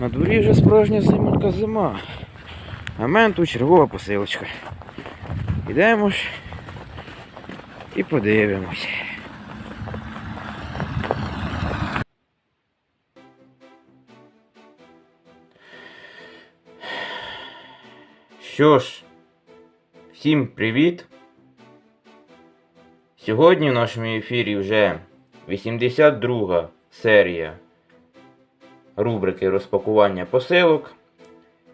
На дворі вже справжня зимонька зима. А в мене тут чергова посилочка. Ідемо ж і подивимось. Що ж, всім привіт! Сьогодні в нашому ефірі вже 82 серія рубрики розпакування посилок.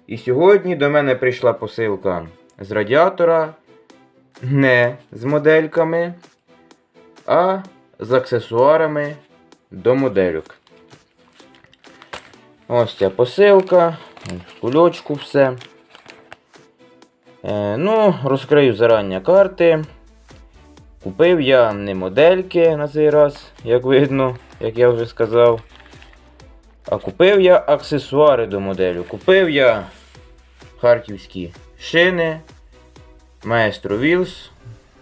І сьогодні до мене прийшла посилка з радіатора, не з модельками, а з аксесуарами до модельок. Ось ця посилка, кульочку все. Е, ну, розкрию зарані карти. Купив я не модельки на цей раз, як видно, як я вже сказав. А купив я аксесуари до моделю. Купив я харківські шини, Maestro Wheels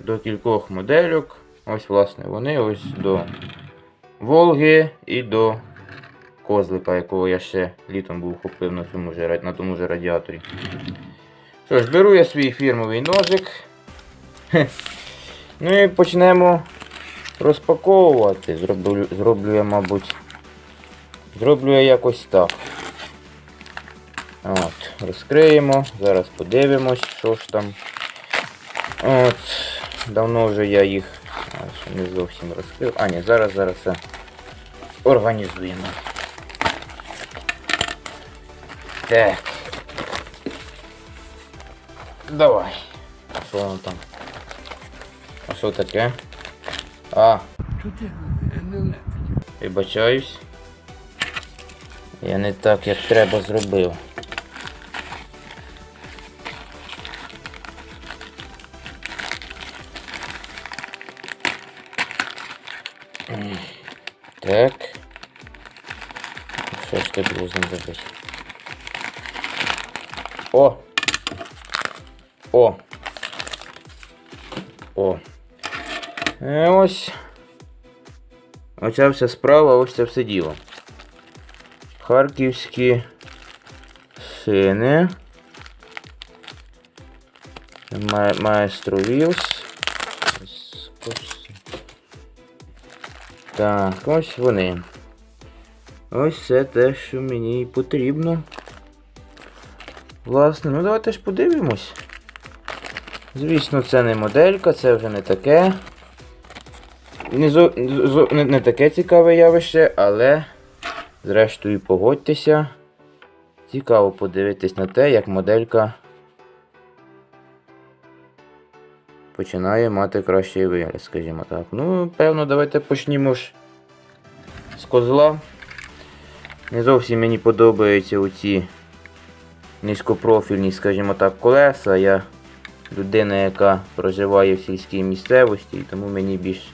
до кількох модельок. Ось, власне, вони ось до Волги і до козлика, якого я ще літом був купив на, цьому же, на тому же радіаторі. Що ж, беру я свій фірмовий ножик. Ну і почнемо розпаковувати. Зроблю, зроблю я, мабуть. Зроблю я якось так. От, розкриємо, зараз подивимось, що ж там. От, давно вже я їх ще не зовсім розкрив. А, ні, зараз, зараз все організуємо. Так. Давай. А що воно там? А що таке? А, вибачаюсь. Я не так, як треба зробив. Так. Що ж ти було з ним робити? О! О! О! Е, ось. Оця вся справа, ось це все діло. Харківські шини. Ма- Маестро Вілс. Так, ось вони. Ось це те, що мені потрібно. Власне, ну давайте ж подивимось. Звісно, це не моделька, це вже не таке. Не, зо, не таке цікаве явище, але зрештою погодьтеся. Цікаво подивитись на те, як моделька починає мати кращий вигляд, скажімо так. Ну, певно, давайте почнімо ж з козла. Не зовсім мені подобаються оці низькопрофільні, скажімо так, колеса. Я людина, яка проживає в сільській місцевості, тому мені більш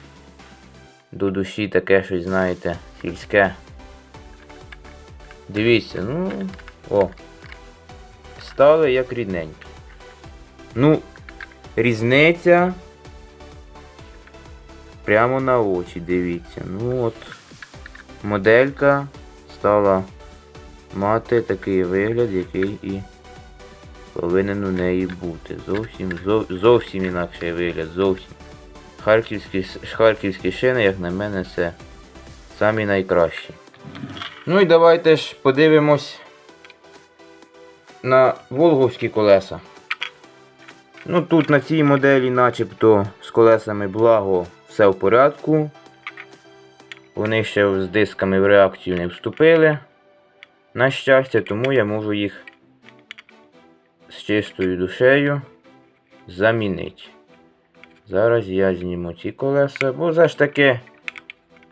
до душі таке щось, знаєте, сільське. Дивіться, ну. О. Стали як рідненькі. Ну, різниця. Прямо на очі, дивіться. Ну от. Моделька стала мати такий вигляд, який і повинен у неї бути. Зовсім, зов- зовсім інакший вигляд, зовсім. Харківські, харківські шини, як на мене, це самі найкращі. Ну і давайте ж подивимось на волговські колеса. Ну тут на цій моделі начебто з колесами благо все в порядку. Вони ще з дисками в реакцію не вступили. На щастя, тому я можу їх з чистою душею замінити. Зараз я зніму ці колеса, бо все ж таки.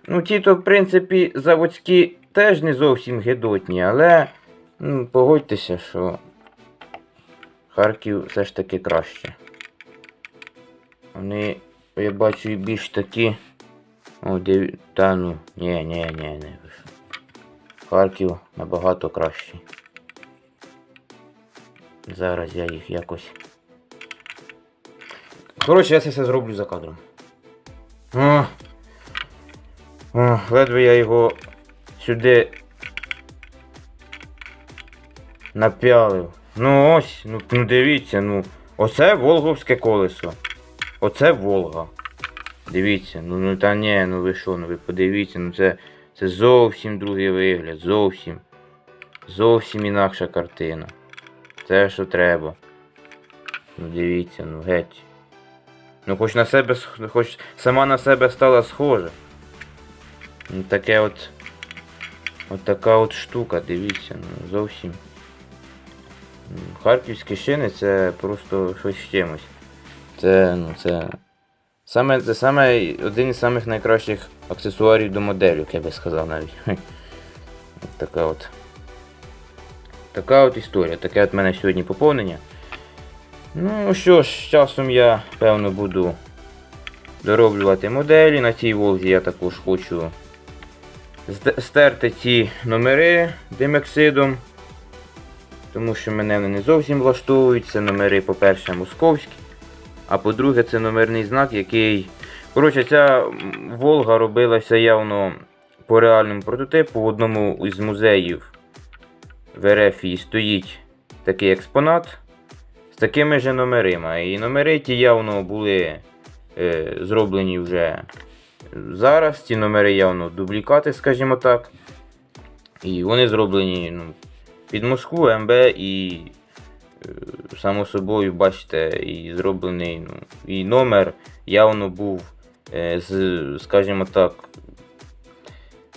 Ну, ті то, в принципі, заводські теж не зовсім гидотні, але ну, погодьтеся, що Харків все ж таки краще. Вони, я бачу, і більш такі. О, див... Та ну, ні, ні, ні, не. Харків набагато кращий. Зараз я їх якось. Коротше, я це все зроблю за кадром. О, о, ледве я його сюди напялив. Ну ось, ну, ну дивіться, ну. Оце Волговське колесо. Оце Волга. Дивіться, ну, ну та ні, ну ви що, ну ви подивіться, ну це, це зовсім другий вигляд, зовсім. Зовсім інакша картина. Це що треба. Ну дивіться, ну геть. Ну хоч на себе, хоч сама на себе стала схожа. Ну таке от. От така от штука, дивіться, ну зовсім. Харківські шини це просто щось з чимось. Це, ну, це. Саме, це саме один із самих найкращих аксесуарів до моделю, я би сказав навіть. От така от. Така от історія. Таке от мене сьогодні поповнення. Ну що ж, з часом я, певно, буду дороблювати моделі. На цій Волзі я також хочу стерти ці номери димексидом. Тому що мене вони не зовсім влаштовують. Це номери, по-перше, московські. А по-друге, це номерний знак, який. Коротше, ця Волга робилася явно по реальному прототипу. В одному із музеїв в Ерефії стоїть такий експонат з такими же номерами. І номери ті явно були е, зроблені вже зараз. Ці номери явно дублікати, скажімо так. І вони зроблені ну, під Москву, МБ і, е, само собою, бачите, і зроблений ну, і номер явно був е, з, скажімо так,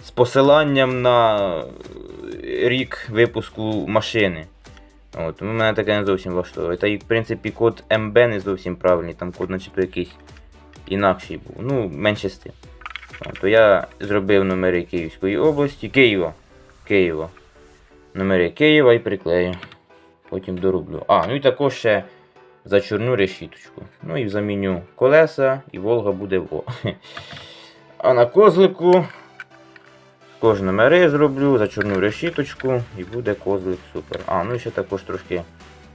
з посиланням на рік випуску машини. От, ну, мене таке не зовсім влаштовує. Та і в принципі код МБ не зовсім правильний, там код начебто якийсь інакший був. Ну, менше з тим. То я зробив номери Київської області, Києва. Києва. Номери Києва і приклею. Потім дороблю. А, ну і також ще зачорну решіточку. Ну і заміню колеса, і Волга буде во. А на козлику Кож номери зроблю, зачорну решіточку і буде козлик супер. А, ну і ще також трошки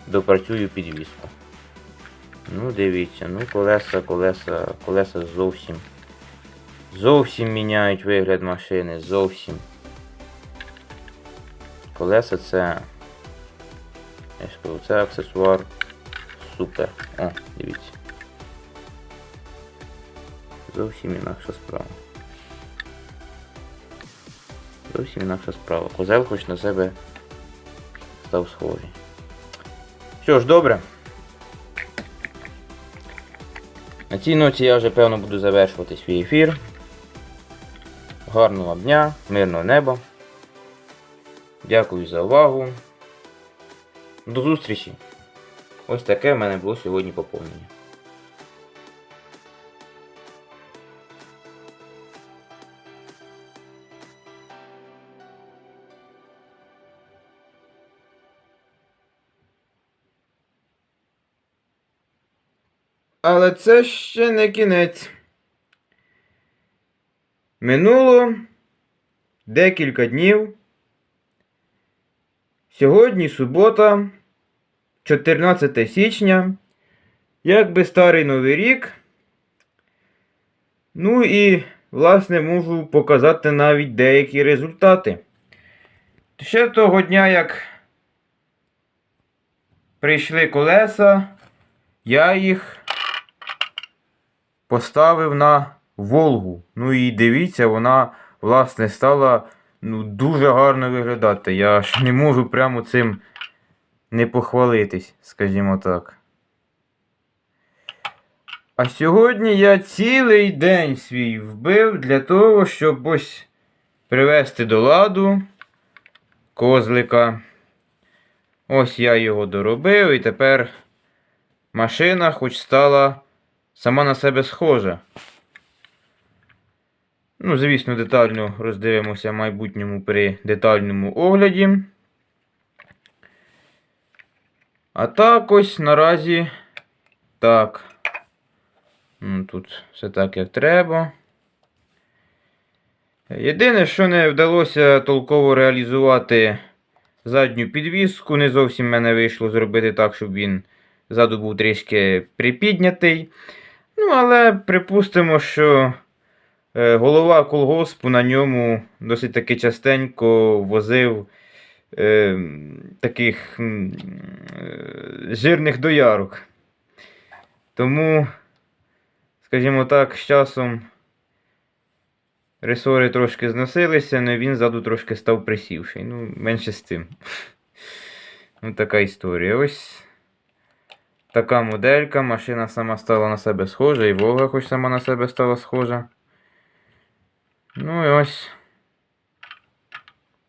допрацюю підвіску. Ну, дивіться, ну колеса, колеса, колеса зовсім. Зовсім міняють вигляд машини, зовсім. Колеса це. Я ж це аксесуар супер. О, дивіться. Зовсім інакша справа. Зовсім інакша справа. Козел хоч на себе став схожий. Що ж, добре. На цій ноті я вже певно буду завершувати свій ефір. Гарного дня, мирного неба. Дякую за увагу. До зустрічі! Ось таке в мене було сьогодні поповнення. Але це ще не кінець. Минуло декілька днів. Сьогодні субота, 14 січня. Якби старий новий рік. Ну і, власне, можу показати навіть деякі результати. Ще того дня, як прийшли колеса, я їх поставив на Волгу. Ну і дивіться, вона, власне, стала ну, дуже гарно виглядати. Я аж не можу прямо цим не похвалитись, скажімо так. А сьогодні я цілий день свій вбив для того, щоб ось привести до ладу козлика. Ось я його доробив і тепер машина хоч стала сама на себе схожа. Ну, звісно, детально роздивимося в майбутньому при детальному огляді. А так ось наразі так. Ну, Тут все так, як треба. Єдине, що не вдалося толково реалізувати задню підвіску, не зовсім мене вийшло зробити так, щоб він ззаду був трішки припіднятий. Ну, але припустимо, що е, голова колгоспу на ньому досить таки частенько возив е, таких е, жирних доярок. Тому, скажімо так, з часом ресори трошки зносилися, але він ззаду трошки став присівший. Ну, менше з тим. Ну, така історія. Ось така моделька. Машина сама стала на себе схожа, і Волга хоч сама на себе стала схожа. Ну і ось.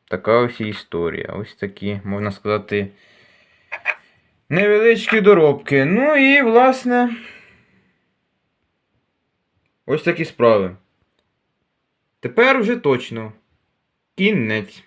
Така ось і історія. Ось такі, можна сказати, невеличкі доробки. Ну і, власне, ось такі справи. Тепер вже точно. Кінець.